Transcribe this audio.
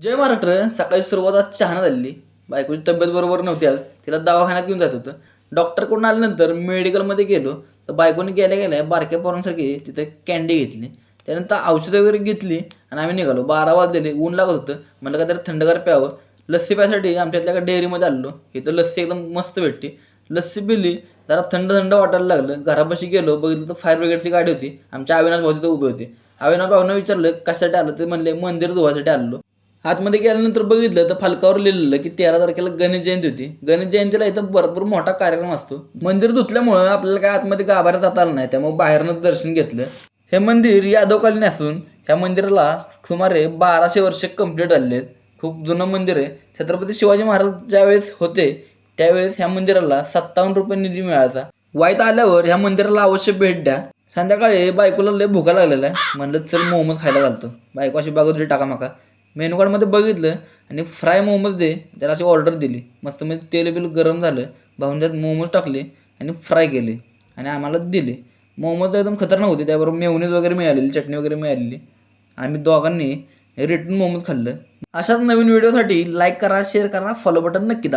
जय महाराष्ट्र. सकाळी सुरुवात आज चहानं झाली बायकोची तब्येत बरोबर नव्हती आज. तिला दवाखान्यात घेऊन जात होतं. डॉक्टरकडून आल्यानंतर मेडिकलमध्ये गेलो. तर बायकोने गेल्या गेल्या बारक्या पोरांसारखी तिथे कॅन्डी घेतली. त्यानंतर औषधं वगैरे घेतली आणि आम्ही निघालो. बारा वाजलेले. ऊन लागत होतं. म्हणलं का तर थंडगार प्यावं. लस्सी प्यासाठी आमच्या इथल्या डेअरीमध्ये आलो इथं लस्सी एकदम मस्त भेटते लस्सी पिली. जरा थंड थंड वाटायला लागलं. घरापाशी गेलो. बघितलं तर फायर ब्रिगेडची गाडी होती. आमच्या अविनाश भाऊ तिथं उभे होते. अविनाश भाऊनं विचारलं कशासाठी आलं? ते म्हणले मंदिर धुवासाठी आलो आतमध्ये गेल्यानंतर बघितलं तर फलकावर लिहिलेलं की तेरा तारखेला गणेश जयंती होती. गणेश जयंतीला इथं भरपूर मोठा कार्यक्रम असतो. मंदिर धुतल्यामुळं आपल्याला काय आतमध्ये गाभाऱ्यात जाता आलं नाही त्यामुळे बाहेरनं दर्शन घेतलं. हे मंदिर यादवकालीन असून ह्या मंदिराला सुमारे बाराशे वर्ष कंप्लीट झालेले आहेत. खूप जुनं मंदिर आहे. छत्रपती शिवाजी महाराज ज्यावेळेस होते त्यावेळेस ह्या मंदिराला सत्तावन्न रुपये निधी मिळायचा. वाईट आल्यावर ह्या मंदिराला अवश्य भेट द्या. संध्याकाळी बायकोला लय भुका लागलेला आहे म्हणलं चल मोमोज खायला घालतो. बायको अशी बागोदरी टाका माका. मेनू कार्डमध्ये बघितलं आणि फ्राय मोमोज दे त्याला अशी ऑर्डर दिली. मस्त म्हणजे तेल बिल गरम झालं भाऊन त्यात मोमोज टाकले आणि फ्राय केले आणि आम्हाला दिले. मोमोज एकदम खतरनाक होते त्याबरोबर मेवनीज वगैरे मिळालेली चटणी वगैरे मिळालेली. आम्ही दोघांनी रिटर्न मोमोज खाल्लं. अशाच नवीन व्हिडिओसाठी लाईक करा शेअर करा फॉलो बटन नक्की दाबा.